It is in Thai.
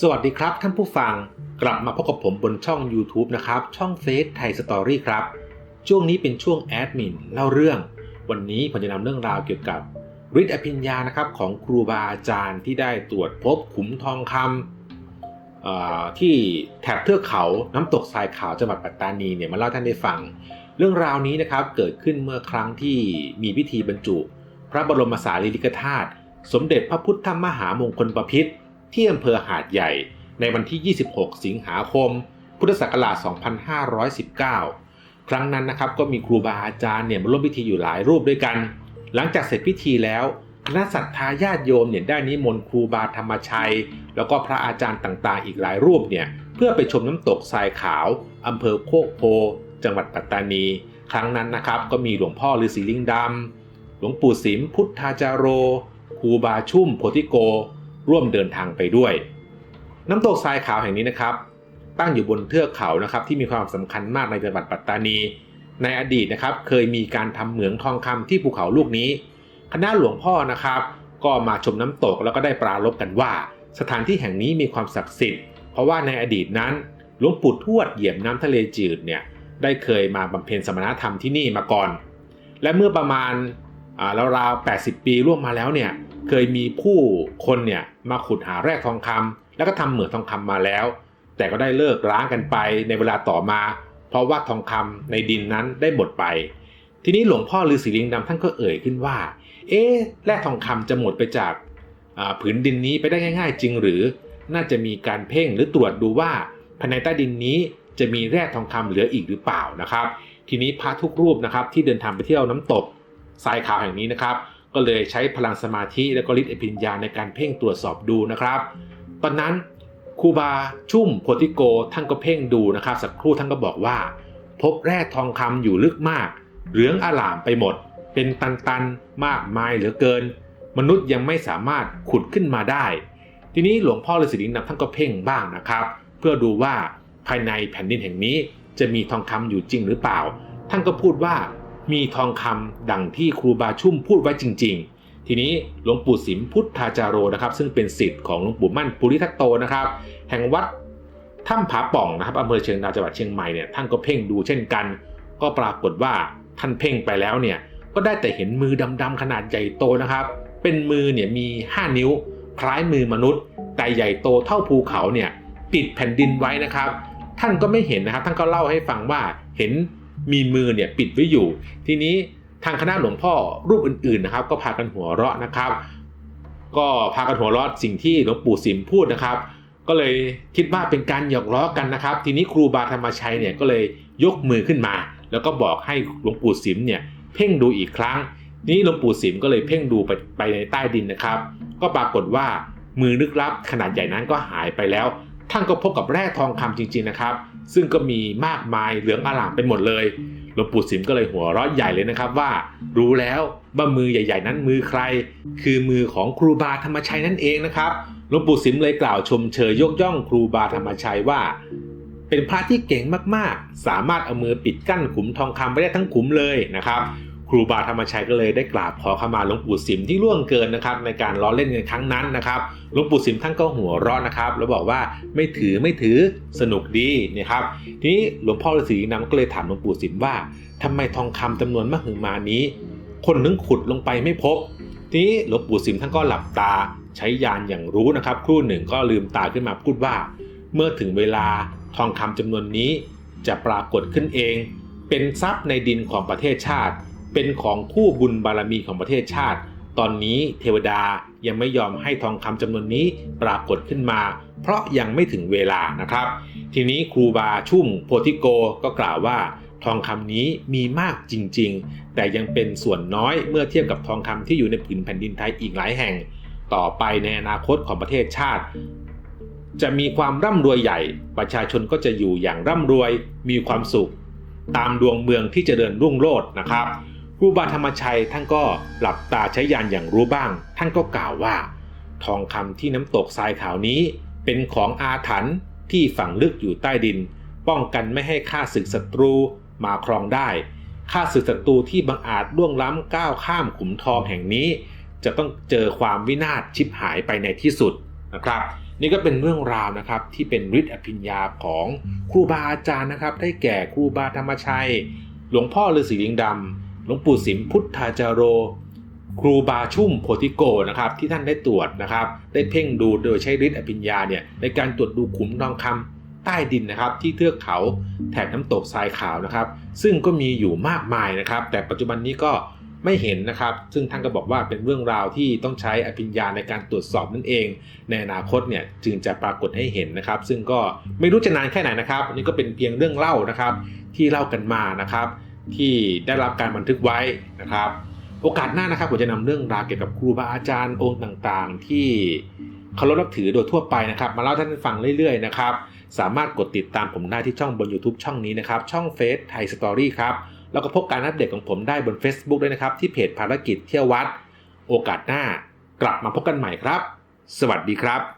สวัสดีครับท่านผู้ฟังกลับมาพบกับผมบนช่อง YouTube นะครับ ช่องเฟซไทยสตอรี่ครับ ช่วงนี้เป็นช่วงแอดมินเล่าเรื่อง วันนี้ผมจะนำเรื่องราวเกี่ยวกับฤทธิ์อภิญญานะครับของครูบาอาจารย์ที่ได้ตรวจพบขุมทองคำที่แถบเทือกเขาน้ำตกทรายขาวจังหวัดปัตตานีเนี่ยมาเล่าท่านได้ฟัง เรื่องราวนี้นะครับเกิดขึ้นเมื่อครั้งที่มีพิธีบรรจุ พระบรมสารีริกธาตุสมเด็จพระพุทธมหามงคลบพิตร ที่อำเภอหาดใหญ่ในวันที่ 26 สิงหาคม พุทธศักราช 2519 ครั้งนั้นนะครับก็มีครูบาอาจารย์เนี่ยมาร่วมพิธีอยู่หลายรูปด้วยกัน หลังจากเสร็จพิธีแล้วคณะศรัทธาญาติโยมเนี่ยได้นิมนต์ครูบาธรรมชัย แล้วก็พระอาจารย์ต่างๆ อีกหลายรูปเนี่ยเพื่อไปชมน้ำตกทรายขาวอำเภอโคกโพ จังหวัดปัตตานี ครั้งนั้นนะครับก็มีหลวงพ่อฤาษีลิงดำหลวงปู่สิมพุทธาจาโรครูบาชุ่มโพธิโก ร่วมเดินทางไปด้วย น้ำตกทรายขาวแห่งนี้นะครับ ตั้งอยู่บนเทือกเขานะครับที่มีความสำคัญมากในจังหวัดปัตตานี ในอดีตนะครับเคยมีการทำเหมืองทองคำที่ภูเขาลูกนี้ คณะหลวงพ่อนะครับ ก็มาชมน้ำตกแล้วก็ได้ปรารบกันว่า สถานที่แห่งนี้มีความศักดิ์สิทธิ์เพราะว่าในอดีตนั้นหลวงปู่ทวดเหยียบน้ำทะเลจืดเนี่ยได้เคยมาบำเพ็ญสมณธรรมที่นี่มาก่อน และเมื่อประมาณราวๆ80 ปีล่วงมาแล้วเนี่ย เคยมีผู้คนเนี่ยมาขุดหาแร่ทองคำแล้วก็ทำเหมืองทองคำมาแล้ว แต่ก็ได้เลิกร้างกันไปในเวลาต่อมา เพราะว่าทองคำในดินนั้นได้หมดไป ทีนี้หลวงพ่อฤาษีลิงดำท่านก็เอ่ยขึ้นว่า เอ๊ะแร่ทองคำจะหมดไปจากผืนดินนี้ไปได้ง่าย ๆ จริงหรือน่าจะมีการเพ่งหรือตรวจดูว่าภายในใต้ดินนี้จะมีแร่ทองคำเหลืออีกหรือเปล่านะครับ ทีนี้พระทุกรูปนะครับที่เดินทางไปเที่ยวน้ำตกทรายขาวแห่งนี้นะครับ ก็เลยใช้พลังสมาธิและก็ฤทธิ์อภิญญาในการเพ่งตรวจสอบดูนะครับ ตอนนั้นครูบาชุ่มโพธิโกท่านก็เพ่งดูนะครับสักครู่ท่านก็บอกว่า พบแร่ทองคำอยู่ลึกมาก เหลืองอลามไปหมด เป็นตันๆมากมายเหลือเกิน มนุษย์ยังไม่สามารถขุดขึ้นมาได้ ทีนี้หลวงพ่อฤาษีลิงดำท่านก็เพ่งบ้างนะครับ เพื่อดูว่าภายในแผ่นดินแห่งนี้จะมีทองคำอยู่จริงหรือเปล่า ท่านก็พูดว่า มีทองคำดังที่ครูบาชุ่มพูดไว้จริง ๆ ทีนี้หลวงปู่สิมพุทธาจารโรนะครับ ซึ่งเป็นศิษย์ของหลวงปู่มั่นปุริทัตโตนะครับ แห่งวัดถ้ำผาป่องนะครับอำเภอเชียงดาวจังหวัดเชียงใหม่เนี่ยท่านก็เพ่งดูเช่นกัน ก็ปรากฏว่าท่านเพ่งไปแล้วเนี่ยก็ได้แต่เห็นมือดำๆขนาดใหญ่โตนะครับ เป็นมือเนี่ยมี 5 นิ้ว คล้ายมือมนุษย์ แต่ใหญ่โตเท่าภูเขาเนี่ยปิดแผ่นดินไว้นะครับ ท่านก็ไม่เห็นนะครับ ท่านก็เล่าให้ฟังว่าเห็น มีมือเนี่ยปิดไว้อยู่ ทีนี้ทางคณะหลวงพ่อรูปอื่นๆนะครับ ก็พากันหัวเราะนะครับ ก็พากันหัวเราะสิ่งที่หลวงปู่สิมพูดนะครับ ก็เลยคิดว่าเป็นการหยอกล้อกันนะครับ ทีนี้ครูบาธรรมชัยเนี่ยก็เลยยกมือขึ้นมา แล้วก็บอกให้หลวงปู่สิมเนี่ยเพ่งดูอีกครั้ง นี้หลวงปู่สิมก็เลยเพ่งดูไปไปในใต้ดินนะครับ ก็ปรากฏว่ามือลึกลับขนาดใหญ่นั้นก็หายไปแล้ว ท่านก็พบกับแร่ทองคำจริง ๆนะครับ ซึ่งก็มีมากมายเหลืองอลามไปหมดเลยหลวงปู่สิมก็เลยหัวเราะใหญ่เลยนะครับว่า รู้แล้วว่ามือใหญ่ ๆ นั้นมือใคร คือมือของครูบาธรรมชัยนั่นเองนะครับหลวงปู่สิมเลยกล่าวชมเชยยกย่องครูบาธรรมชัยว่า เป็นพระที่เก่งมากๆ สามารถเอามือปิดกั้นขุมทองคำไว้ได้ทั้งขุมเลยนะครับ รูบาธรรมชัยก็เลยได้กราบขอขมาหลวงปู่สิมที่ล่วงเกินนะครับในการล้อเล่นในครั้งนั้นนะครับหลวงปู่สิมท่านก็หัวเราะนะครับ แล้วบอกว่าไม่ถือไม่ถือสนุกดีนี่ยครับทีนี้หลวงพ่อฤาษีนำก็เลยถามหลวงปู่สิมว่าทำไมทองคำจำนวนมหึมานี้ คนนึงขุดลงไปไม่พบ ทีนี้หลวงปู่สิมท่านก็หลับตาใช้ยานอย่างรู้นะครับครู่หนึ่งก็ลืมตาขึ้นมาพูดว่า เมื่อถึงเวลาทองคำจำนวนนี้จะปรากฏขึ้นเอง เป็นทรัพย์ในดินของประเทศชาติ เป็นของผู้บุญบารมีของประเทศชาติ ตอนนี้เทวดายังไม่ยอมให้ทองคำจำนวนนี้ปรากฏขึ้นมา เพราะยังไม่ถึงเวลานะครับ ทีนี้ครูบาชุ่มโพธิโกก็กล่าวว่า ทองคำนี้มีมากจริง ๆ แต่ยังเป็นส่วนน้อยเมื่อเทียบกับทองคำที่อยู่ในผืนแผ่นดินไทยอีกหลายแห่ง ต่อไปในอนาคตของประเทศชาติจะมีความร่ำรวยใหญ่ ประชาชนก็จะอยู่อย่างร่ำรวย มีความสุข ตามดวงเมืองที่จเจริญรุ่งโรจน์นะครับ รูบาธรรมชัยท่านก็หลับตาใช้ยานอย่างรู้บ้าง ท่านก็กล่าวว่า ทองคำที่น้ำตกทรายขาวนี้ เป็นของอาถรรพ์ที่ฝังลึกอยู่ใต้ดิน ป้องกันไม่ให้ข้าศึกศัตรูมาครองได้ข้าศึกศัตรูที่บังอาจล่วงล้ำก้าวข้ามขุมทองแห่งนี้ จะต้องเจอความวินาศชิบหายไปในที่สุดนะครับ นี่ก็เป็นเรื่องราวนะครับที่เป็นฤทธิ์อภิญญาของครูบาอาจารย์นะครับ ได้แก่ครูบาธรรมชัย หลวงพ่อฤาษีลิงดำ หลวงปู่สิมพุทธาจารโร ครูบาชุ่มโพธิโกนะครับที่ท่านได้ตรวจนะครับได้เพ่งดูโดยใช้ฤทธิ์อภิญญาเนี่ยในการตรวจดูขุมทองคำใต้ดินนะครับที่เทือกเขาแถบน้ำตกทรายขาวนะครับ ซึ่งก็มีอยู่มากมายนะครับ แต่ปัจจุบันนี้ก็ไม่เห็นนะครับ ซึ่งท่านก็บอกว่าเป็นเรื่องราวที่ต้องใช้อภิญญาในการตรวจสอบนั่นเอง ในอนาคตเนี่ยจึงจะปรากฏให้เห็นนะครับ ซึ่งก็ไม่รู้จะนานแค่ไหนนะครับอันนี้ก็เป็นเพียงเรื่องเล่านะครับที่เล่ากันมานะครับ ที่ได้รับการบันทึกไว้นะครับ โอกาสหน้านะครับผมจะนำเรื่องราวเกี่ยวกับครูบาอาจารย์องค์ต่างๆ ที่เคารพนับถือโดยทั่วไปนะครับ มาเล่าท่านฟังเรื่อยๆนะครับ สามารถกดติดตามผมได้ที่ช่องบน YouTube ช่องนี้นะครับ ช่องเฟซไทยสตอรี่ครับ แล้วก็พบการอัปเดตของผมได้บน Facebook ด้วยนะครับ ที่เพจภารกิจเที่ยววัด โอกาสหน้ากลับมาพบกันใหม่ครับ สวัสดีครับ